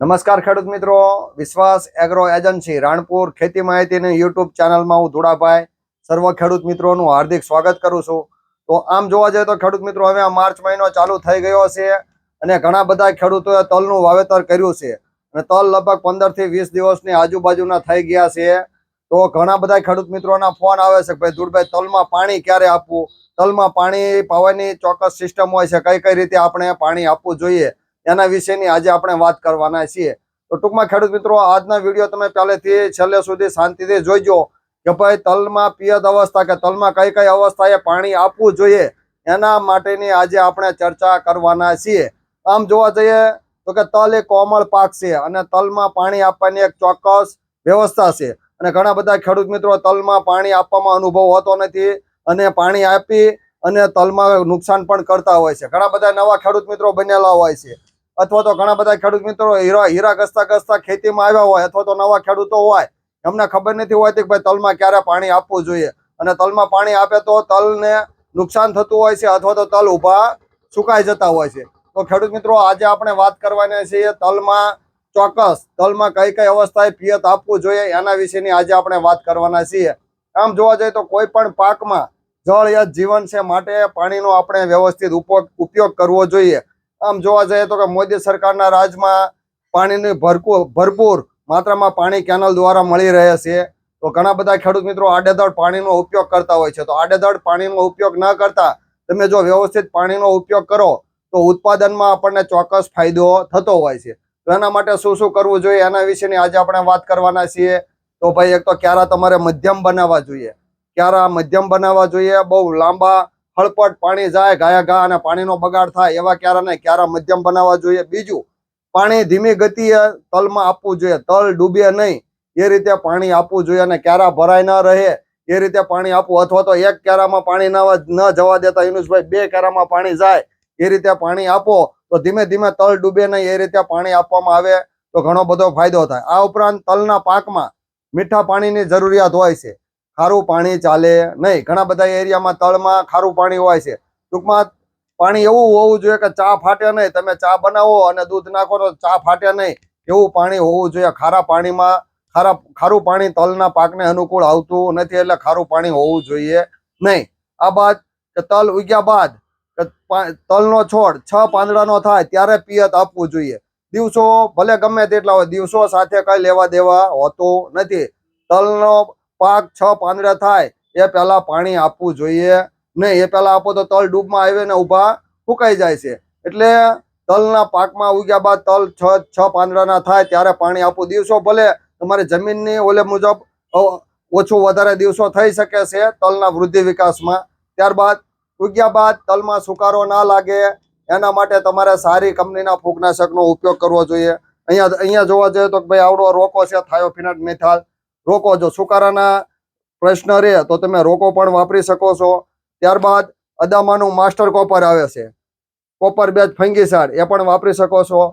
નમસ્કાર ખેડૂત મિત્રો. વિશ્વાસ એગ્રો એજન્સી, રાણપુર ખેતી માહિતીની યુટ્યુબ ચેનલમાં હું ધોળાભાઈ. સર્વ ખેડૂત મિત્રોનું હાર્દિક સ્વાગત કરું છું. તો આમ જોવા જઈએ તો ખેડૂત મિત્રો, હવે આ માર્ચ મહિનો ચાલુ થઈ ગયો છે અને ઘણા બધા ખેડૂતોએ તલનું વાવેતર કર્યું છે. અને તલ લગભગ પંદરથી વીસ દિવસની આજુબાજુના થઈ ગયા છે. તો ઘણા બધા ખેડૂત મિત્રોના ફોન આવે છે ભાઈ ધૂળભાઈ, તલમાં પાણી ક્યારે આપવું? તલમાં પાણી, પાવાની ચોક્કસ સિસ્ટમ હોય છે. કઈ કઈ રીતે આપણે પાણી આપવું જોઈએ? એના વિશેની આજે આપણે વાત કરવાના છીએ. તો ટૂંકમાં ખેડૂત મિત્રો, આજના વીડિયો તમે પહેલેથી છેલ્લે સુધી શાંતિથી જોઈજો કે ભાઈ તલમાં પિયત અવસ્થા કે તલમાં કઈ કઈ અવસ્થાએ પાણી આપવું જોઈએ એના માટેની આજે આપણે ચર્ચા કરવાના છીએ. આમ જોવા જઈએ તો કે તલ એ કોમળ પાક છે અને તલમાં પાણી આપવાની એક ચોક્કસ વ્યવસ્થા છે. અને ઘણા બધા ખેડૂત મિત્રો તલમાં પાણી આપવામાં અનુભવ હોતો નથી અને પાણી આપી અને તલમાં નુકસાન પણ કરતા હોય છે. ઘણા બધા નવા ખેડૂત મિત્રો બનેલા હોય છે. અથવા તો ઘણા બધા ખેડૂત મિત્રો હીરા હીરા ઘસતા ગસતા ખેતીમાં આવ્યા હોય અથવા તો નવા ખેડૂતો હોય, એમને ખબર નથી હોતી કે ભાઈ તલમાં ક્યારે પાણી આપવું જોઈએ. અને તલમાં પાણી આપે તો તલને નુકસાન થતું હોય છે અથવા તો તલ ઊભા સુકાઈ જતા હોય છે. તો ખેડૂત મિત્રો, આજે આપણે વાત કરવાના છીએ તલમાં ચોક્કસ, તલમાં કઈ કઈ અવસ્થાએ પિયત આપવું જોઈએ એના વિશેની આજે આપણે વાત કરવાના છીએ. આમ જોવા જઈએ તો કોઈ પણ પાકમાં જળ એ જીવન છે માટે પાણીનો આપણે વ્યવસ્થિત ઉપયોગ કરવો જોઈએ. આમ જોવા જઈએ તો કે મોદી સરકારના રાજમાં પાણીની ભરપૂર ભરપૂર માત્રામાં પાણી કેનલ દ્વારા મળી રહે છે. તો ઘણા બધા ખેડૂત મિત્રો આડેધડ પાણીનો ઉપયોગ કરતા હોય છે. તો આડેધડ પાણીનો ઉપયોગ ન કરતા તમે જો વ્યવસ્થિત પાણીનો ઉપયોગ કરો, તો ઉત્પાદનમાં આપણને ચોક્કસ ફાયદો થતો હોય છે. તો એના માટે શું શું કરવું જોઈએ એના વિશેની આજે આપણે વાત કરવાના છીએ. તો ભાઈ એક તો ક્યારા તમારે મધ્યમ બનાવવા જોઈએ. ક્યારા મધ્યમ બનાવવા જોઈએ? બહુ લાંબા હળપટ પાણી જાય, ગાયા ગા અને પાણીનો બગાડ થાય એવા ક્યારા ક્યારા મધ્યમ બનાવવા જોઈએ. બીજું, પાણી ધીમી ગતિએ તલમાં આપવું જોઈએ. તલ ડૂબે નહીં, એ રીતે પાણી આપવું જોઈએ અને ક્યારા ભરાય ન રહે, એ રીતે પાણી આપવું. અથવા તો એક ક્યારામાં પાણી ના ન જવા દેતા યુનુસભાઈ, બે ક્યારામાં પાણી જાય, એ રીતે પાણી આપો. તો ધીમે ધીમે તલ ડૂબે નહીં, એ રીતે પાણી આપવામાં આવે તો ઘણો બધો ફાયદો થાય. આ ઉપરાંત તલના પાકમાં મીઠા પાણીની જરૂરિયાત હોય છે. ખારું પાણી ચાલે નહીં. ઘણા બધા એરિયામાં તળમાં ખારું પાણી હોય છે. ટૂંકમાં પાણી એવું હોવું જોઈએ કે ચા ફાટે નહીં. તમે ચા બનાવો અને દૂધ નાખો તો ચા ફાટે નહીં. એવું પાણી હોવું જોઈએ. ખારા પાણીમાં ખારા ખારું પાણી તલના પાકને અનુકૂળ આવતું નથી એટલે ખારું પાણી હોવું જોઈએ નહીં. આ બાદ તલ ઉગ્યા બાદ તલનો છોડ છ પાંદડાનો થાય ત્યારે પિયત આપવું જોઈએ. દિવસો ભલે ગમે તેટલા હોય, દિવસો સાથે કઈ લેવા દેવા હોતું નથી. તલનો પાક છ પાંદડા થાય, એ પહેલા પાણી આપવું જોઈએ. નહીં એ પહેલા આપો તો તલ ડૂબમાં આવે ને ઊભા ફૂંકાઈ જાય છે. એટલે તલના પાકમાં ઉગ્યા બાદ તલ છ છ પાંદડાના થાય ત્યારે પાણી આપવું દિવસો ભલે. તમારી જમીનની ઓલે મુજબ ઓછું વધારે દિવસો થઈ શકે છે તલના વૃદ્ધિ વિકાસમાં. ત્યારબાદ ઉગ્યા બાદ તલમાં સુકારો ના લાગે, એના માટે તમારે સારી કંપનીના ફૂગનાશકનો ઉપયોગ કરવો જોઈએ. અહીંયા અહીંયા જોવા જઈએ તો ભાઈ આવડો રોકો છે થાયોફિનાટ મેથાલ રોકો જો સુકારાના પ્રશ્ન રહે તો તમે રોકો પણ વાપરી શકો છો. ત્યારબાદ અદામાનું માસ્ટર કોપર આવે છે. કોપર બેચ ફંગીસાડ એ પણ વાપરી શકો છો.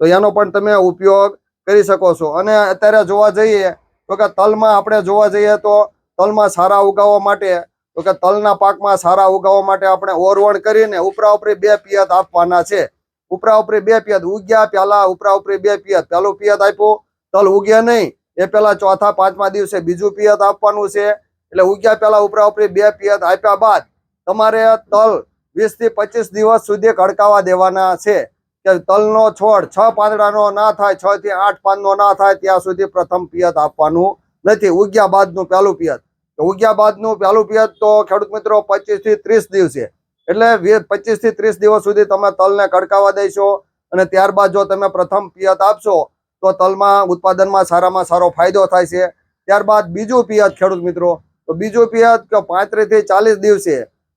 તો એનો પણ તમે ઉપયોગ કરી શકો છો. અને અત્યારે જોવા જઈએ તો કે તલમાં આપણે જોવા જઈએ તો તલમાં સારા ઉગાવવા માટે તો કે તલના પાકમાં સારા ઉગાવવા માટે આપણે ઓરવણ કરીને ઉપરા ઉપરી બે પિયત આપવાના છે. ઉપરા ઉપરી બે પિયત ઉગ્યા પહેલા ઉપરા ઉપરી બે પિયત. પેલું પિયત આપ્યું, તલ ઉગ્યા નહીં. એ પેલા ચોથા, પાંચમા દિવસે બીજું પિયત આપવાનું છે. એટલે ઉગ્યા પહેલા ઉપરા ઉપરી બે પિયત આપ્યા બાદ તમારે તલ વીસથી પચીસ દિવસ સુધી કડકાવા દેવાના છે. કે તલનો છોડ છ પાંદડાનો ના થાય છ થી આઠ પાંદનો ના થાય, ત્યાં સુધી પ્રથમ પિયત આપવાનું નથી. ઉગ્યા બાદનું પહેલું પિયત. ઉગ્યા બાદનું પહેલું પિયત તો ખેડૂત મિત્રો પચીસથી ત્રીસ દિવસે. એટલે પચીસથી ત્રીસ દિવસ સુધી તમે તલને કડકાવા દેશો અને ત્યારબાદ જો તમે પ્રથમ પિયત આપશો તો તલમાં ઉત્પાદનમાં સારામાં સારો ફાયદો થાય છે. ત્યારબાદ બીજું પિયત ખેડૂત મિત્રો, તો બીજું પિયત કે પાંત્રીસથી ચાલીસ દિવસે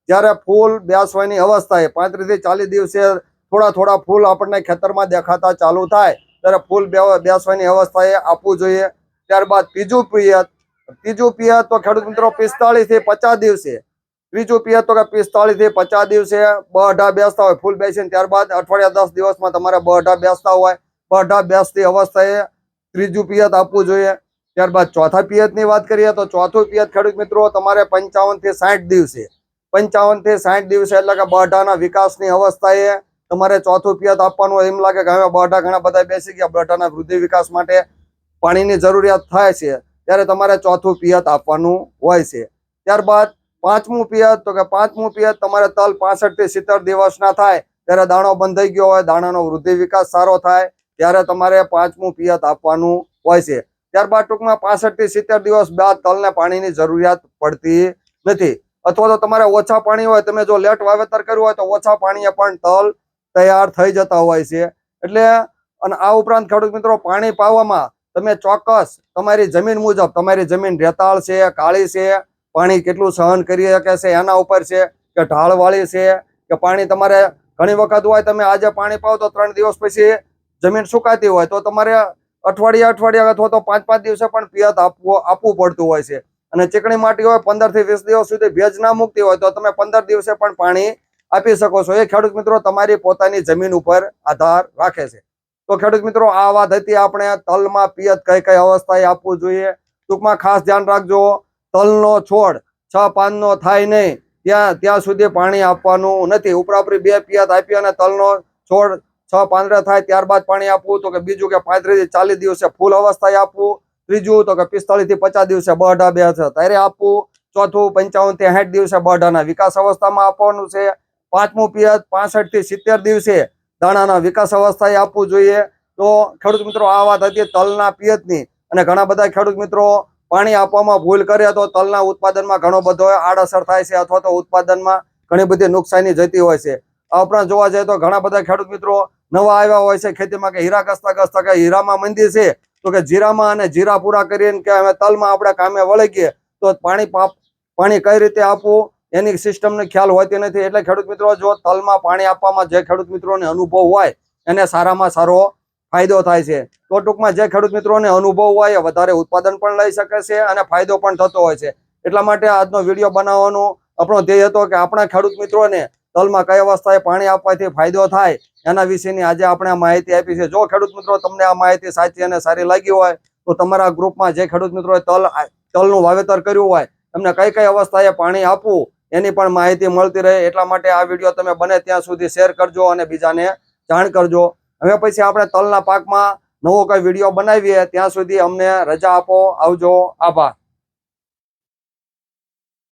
જ્યારે ફૂલ બેસવાની અવસ્થાએ પાંત્રીસથી ચાલીસ દિવસે થોડા થોડા ફૂલ આપણને ખેતરમાં દેખાતા ચાલુ થાય, ત્યારે ફૂલ બે- બેસવાની અવસ્થાએ આપવું જોઈએ. ત્યારબાદ ત્રીજું પિયત ત્રીજું પિયત તો ખેડૂત મિત્રો પિસ્તાળીસથી પચાસ દિવસે, ત્રીજું પિયત તો કે પિસ્તાળીસથી પચાસ દિવસે બઢા બેસતા હોય, ફૂલ બેસીને ત્યારબાદ અઠવાડિયા દસ દિવસમાં તમારે બઢા બેસતા હોય. બઢા બેસતી અવસ્થાએ ત્રીજું પિયત આપવું જોઈએ. ત્યારબાદ ચોથા પિયતની વાત કરીએ તો ચોથું પિયત, ખેડૂત મિત્રો, તમારે પંચાવનથી સાઠ દિવસે. પંચાવનથી સાઠ દિવસે એટલે કે બઢાના વિકાસની અવસ્થાએ તમારે ચોથું પિયત આપવાનું એમ લાગે કે હવે બઢા ઘણા બધા બેસી ગયા. બઢાના વૃદ્ધિ વિકાસ માટે પાણીની જરૂરિયાત થાય છે. ત્યારે તમારે ચોથું પિયત આપવાનું હોય છે. ત્યારબાદ પાંચમું પિયત, તો કે પાંચમું પિયત, તમારે તલ પાસઠથી સિત્તેર દિવસના થાય. ત્યારે દાણો બંધાઈ ગયો હોય, દાણાનો વૃદ્ધિ વિકાસ સારો થાય. ત્યારે તમારે પાંચમું પિયત આપવાનું હોય છે. ત્યારબાદ ટૂંકમાં પાસઠથી સિત્તેર દિવસ બાદ તલને પાણીની જરૂરિયાત પડતી નથી. અથવા તો તમારે ઓછા પાણી હોય, તમે જો લેટ વાવેતર કર્યું હોય તો ઓછા પાણીએ પણ તલ તૈયાર થઈ જતા હોય છે. એટલે અને આ ઉપરાંત ખેડૂત મિત્રો, પાણી પાવામાં તમે ચોક્કસ તમારી જમીન મુજબ, તમારી જમીન રેતાળ છે, કાળી છે, પાણી કેટલું સહન કરી શકે છે, એના ઉપર છે કે ઢાળવાળી છે કે પાણી તમારે ઘણી વખત હોય તમે આજે પાણી પાવ તો ત્રણ દિવસ પછી જમીન સુકાતી હોય તો તમારે અઠવાડિયા અઠવાડિયા અથવા તો પાંચ પાંચ દિવસે પણ પિયત આપવું આપવું પડતું હોય છે. અને ચીકણી માટી હોય પંદરથી વીસ દિવસ સુધી ભેજ ના મૂકતી હોય તો તમે પંદર દિવસે પણ પાણી આપી શકો છો. એ ખેડૂત મિત્રો તમારી પોતાની જમીન ઉપર આધાર રાખે છે. તો ખેડૂત મિત્રો, આ વાત હતી આપણે તલમાં પિયત કઈ કઈ અવસ્થાએ આપવું જોઈએ? ટૂંકમાં ખાસ ધ્યાન રાખજો. તલનો છોડ છ પાનનો થાય નહીં. ત્યાં ત્યાં સુધી પાણી આપવાનું નથી. ઉપરાપરી બે પિયત આપી અને તલનો છોડ છ પાંદડા થાય ત્યારબાદ પાણી આપવું તો કે બીજું કે પાંત્રીસથી ચાલીસ દિવસે ફૂલ અવસ્થાએ આપવું. ત્રીજું તો કે પિસ્તાળીસથી પચાસ દિવસે બઢા બે ત્યારે આપવું. ચોથું પંચાવનથી સાઠ દિવસે બઢાના વિકાસ અવસ્થામાં આપવાનું છે. પાંચમું પિયત પાસઠથી સિત્તેર દિવસે દાણાના વિકાસ અવસ્થાએ આપવું જોઈએ. તો ખેડૂત મિત્રો, આ વાત હતી તલના પિયતની. અને ઘણા બધા ખેડૂત મિત્રો પાણી આપવામાં ભૂલ કરે તો તલના ઉત્પાદનમાં ઘણો બધો આડઅસર થાય છે અથવા તો ઉત્પાદનમાં ઘણી બધી નુકસાની જતી હોય છે. આ ઉપરાંત જોવા જઈએ તો ઘણા બધા ખેડૂત મિત્રો નવા આવ્યા હોય છે, ખેતીમાં કે હીરા ઘસતા ઘસતા કે હીરામાં મંદી છે, તો કે જીરામાં અને જીરા પૂરા કરીને કે અમે તલમાં આપણે કામે વળી ગઈએ તો પાણી પાણી કઈ રીતે આપવું, એની સિસ્ટમને ખ્યાલ હોતી નથી. એટલે ખેડૂત મિત્રો, જો તલમાં પાણી આપવામાં જે ખેડૂત મિત્રોને અનુભવ હોય, એને સારામાં સારો ફાયદો થાય છે. તો ટૂંકમાં જે ખેડૂત મિત્રોને અનુભવ હોય, એ વધારે ઉત્પાદન પણ લઈ શકે છે અને ફાયદો પણ થતો હોય છે. એટલા માટે આજનો વીડિયો બનાવવાનો આપણો ધ્યેય હતો કે આપણા ખેડૂત મિત્રોને તલમાં કઈ અવસ્થાએ પાણી આપવાથી ફાયદો થાય એના વિશેની આજે આપણે માહિતી આપી છે. જો ખેડૂત મિત્રો તમને આ માહિતી સાચી અને સારી લાગી હોય, તો તમારા ગ્રુપમાં જે ખેડૂત મિત્રોએ તલ, તલનું વાવેતર કર્યું હોય તમને કઈ કઈ અવસ્થાએ પાણી આપવું એની પણ માહિતી મળતી રહે. એટલા માટે આ વીડિયો તમે બને ત્યાં સુધી શેર કરજો અને બીજાને જાણ કરજો. હવે પછી આપણે તલના પાકમાં નવો કઈ વીડિયો બનાવીએ, ત્યાં સુધી અમને રજા આપો. આવજો. આભાર.